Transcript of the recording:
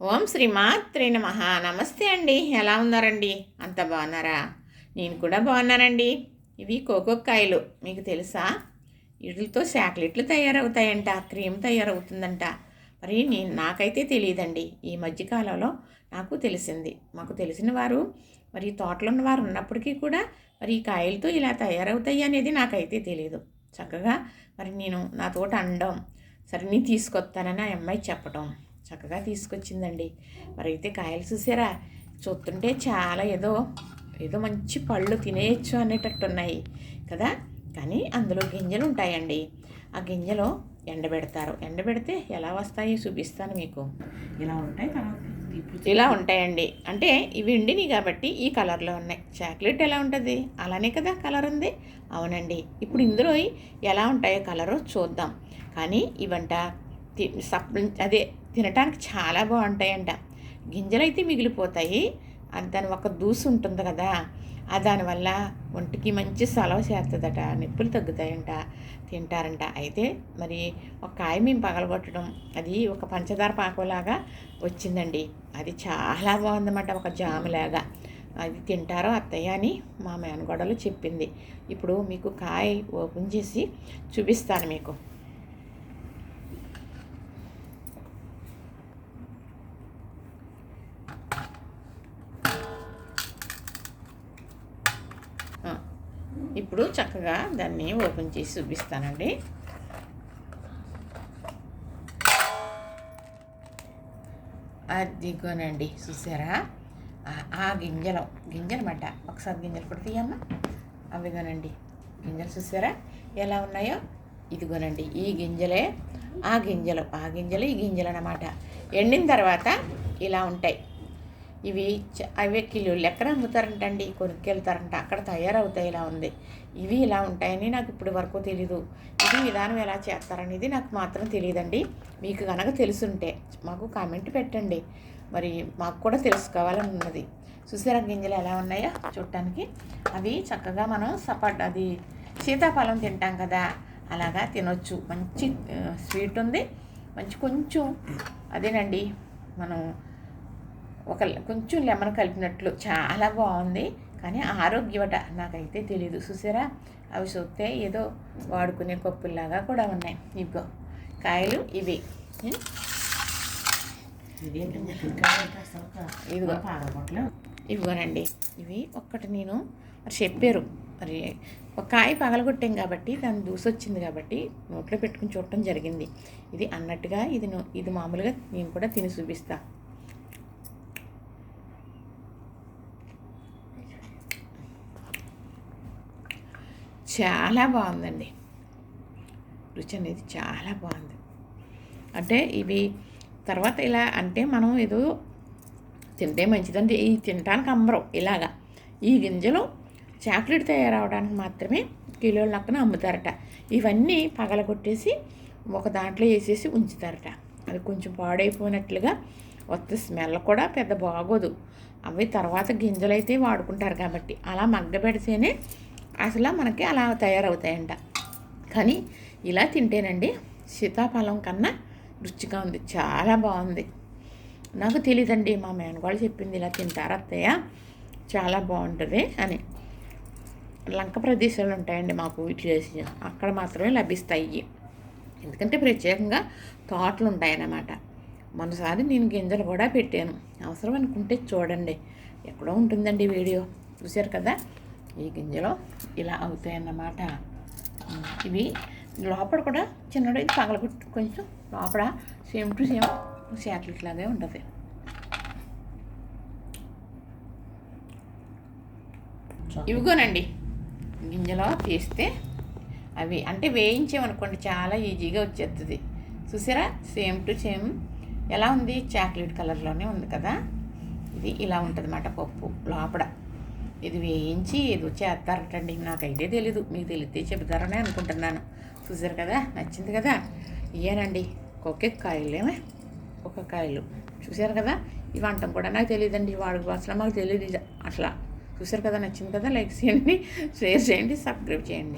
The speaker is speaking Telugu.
ఓం శ్రీ మాత్రే నమ. నమస్తే అండి. ఎలా ఉన్నారండి? అంత బాగున్నారా? నేను కూడా బాగున్నానండి. ఇవి కోకోకాయలు మీకు తెలుసా? వీటితో చాక్లెట్లు తయారవుతాయంట క్రీమ్ తయారవుతుందంట. మరి నేను నాకైతే తెలియదండి ఈ మధ్యకాలంలో నాకు తెలిసింది. మాకు తెలిసిన వారు మరి తోటలో ఉన్న వారు ఉన్నప్పటికీ కూడా మరి ఈ కాయలతో ఇలా తయారవుతాయి అనేది నాకైతే తెలియదు చక్కగా మరి నేను నా తోట అనడం సరే నేను తీసుకొస్తానని ఆ అమ్మాయి చెప్పడం చక్కగా తీసుకొచ్చిందండి. మరి అయితే కాయలు చూసారా? చూస్తుంటే చాలా ఏదో ఏదో మంచి పళ్ళు తినేయచ్చు అనేటట్టు ఉన్నాయి కదా? కానీ అందులో గింజలు ఉంటాయండి. ఆ గింజలు ఎండబెడతారు ఎండబెడితే ఎలా వస్తాయో చూపిస్తాను మీకు. ఇలా ఉంటాయి? తర్వాత ఇలా ఉంటాయండి. అంటే ఇవి ఎండినాయి కాబట్టి ఈ కలర్లో ఉన్నాయి. చాక్లెట్ ఎలా ఉంటుంది? అలానే కదా కలర్ ఉంది? అవునండి. ఇప్పుడు ఇందులో ఎలా ఉంటాయో కలరు చూద్దాం. కానీ ఇవంట అదే తినటానికి చాలా బాగుంటాయంట. గింజలు అయితే మిగిలిపోతాయి. అది దాని ఒక దూసు ఉంటుంది కదా ఆ దానివల్ల ఒంటికి మంచి సలవ చేస్తుందట నొప్పులు తగ్గుతాయంట తింటారంట. అయితే మరి ఒక కాయ మేము పగలగొట్టడం అది ఒక పంచదార పాకంలాగా వచ్చిందండి. అది చాలా బాగుందన్నమాట ఒక జాములాగా. అది తింటారో అత్తయ్య అని మా మేనగోడలు చెప్పింది. ఇప్పుడు మీకు కాయ ఓపెన్ చేసి చూపిస్తాను మీకు ఆ, ఇప్పుడు చక్కగా దాన్ని ఓపెన్ చేసి చూపిస్తానండి. అదిగోనండి చూసారా? ఆ- గింజలు గింజలమాట ఒకసారి గింజలు కూడా తీయమ్మా. అవిగోనండి గింజలు చూసారా? ఎలా ఉన్నాయో? ఇదిగోనండి ఈ గింజలే ఆ గింజలు ఆ గింజలు ఈ గింజలు అన్నమాట ఎండిన తర్వాత ఇలా ఉంటాయి. ఇవి అవి అవే కిలోలు ఎక్కడ అమ్ముతారంటండి కొనుక్కెళ్తారంట. అక్కడ తయారవుతాయి ఇలా ఉంది. ఇవి ఇలా ఉంటాయని నాకు ఇప్పటి వరకు తెలీదు. ఇది విధానం ఎలా చేస్తారనేది నాకు మాత్రం తెలియదండి మీకు కనుక తెలుసుంటే మాకు కామెంట్ పెట్టండి. మరి మాకు కూడా తెలుసుకోవాలని ఉన్నది. చూసారా గింజలు ఎలా ఉన్నాయో చూడటానికి? అవి చక్కగా మనం సపాట్ అది సీతాఫలం తింటాం కదా అలాగా తినొచ్చు. మంచి స్వీట్ ఉంది. మంచి కొంచెం అదేనండి మనం ఒక కొంచెం లెమన్ కలిపినట్లు చాలా బాగుంది. కానీ ఆరోగ్యమట నాకైతే తెలీదు. చూసారా? అవి చూస్తే ఏదో వాడుకునే కప్పుల్లాగా కూడా ఉన్నాయి. ఇదిగో కాయలు ఇవి. ఇదిగో. ఇవ్వనండి. ఇవి ఒక్కటి నేను మరి చెప్పారు. మరి ఒక కాయ పగలగొట్టాం కాబట్టి దాని దూసి వచ్చింది కాబట్టి నోట్లో పెట్టుకుని చూడటం జరిగింది. ఇది అన్నట్టుగా ఇది ఇది మామూలుగా నేను కూడా తిని చూపిస్తా. చాలా బాగుందండి. రుచి అనేది చాలా బాగుంది. అంటే ఇవి తర్వాత ఇలా అంటే మనం ఏదో తింటే మంచిదంటే ఈ తినడానికి అమ్మరు ఇలాగా. ఈ గింజలు చాక్లెట్ తయారవడానికి మాత్రమే కిలోల లెక్కన అమ్ముతారట. ఇవన్నీ పగలగొట్టేసి ఒక దాంట్లో వేసేసి ఉంచుతారట. అది కొంచెం పాడైపోయినట్లుగా వస్తే స్మెల్ కూడా పెద్ద బాగోదు. అవి తర్వాత గింజలైతే వాడుకుంటారు కాబట్టి అలా మగ్గబెడితేనే అసలు మనకి అలా తయారవుతాయంట. కానీ ఇలా తింటేనండి సీతాఫలం కన్నా రుచిగా ఉంది. చాలా బాగుంది. నాకు తెలియదండి మా మేనగాళ్ళు చెప్పింది ఇలా తింటారు అత్తయ్య? చాలా బాగుంటుంది అని. లంక ప్రదేశాలు ఉంటాయండి మాకు ఇట్లా చేసి అక్కడ మాత్రమే లభిస్తాయి. ఎందుకంటే ప్రత్యేకంగా తోటలు ఉంటాయన్నమాట. మనసారి నేను గింజలు కూడా పెట్టాను. అవసరం అనుకుంటే చూడండి. ఎక్కడో ఉంటుందండి వీడియో. చూశారు కదా? ఈ గింజలో ఇలా అవుతాయన్నమాట ఇవి లోపల కూడా చిన్నడు ఇది పగలగొట్టు కొంచెం లోపల సేమ్ టు సేమ్ చాక్లెట్ లాగే ఉంటుంది ఇవిగోనండి గింజలో తీస్తే అవి అంటే వేయించామనుకోండి చాలా ఈజీగా వచ్చేస్తుంది చూసారా సేమ్ టు సేమ్ ఎలా ఉంది చాక్లెట్ కలర్లోనే ఉంది కదా ఇది ఇలా ఉంటుంది అన్నమాట పప్పు లోపల ఇది వేయించి ఏదో చేస్తారటండి. నాకైతే తెలీదు. మీకు తెలిస్తే చెబుతారని అనుకుంటున్నాను. చూసారు కదా? నచ్చింది కదా? ఇయ్యానండి. కాయలేమే. కాయలు. చూసారు కదా? ఈ వంటం కూడా నాకు తెలియదండి. వాడికి అసలు మాకు తెలియదు. అట్లా. చూసారు కదా? నచ్చింది కదా? లైక్ చేయండి. షేర్ చేయండి. సబ్స్క్రైబ్ చేయండి.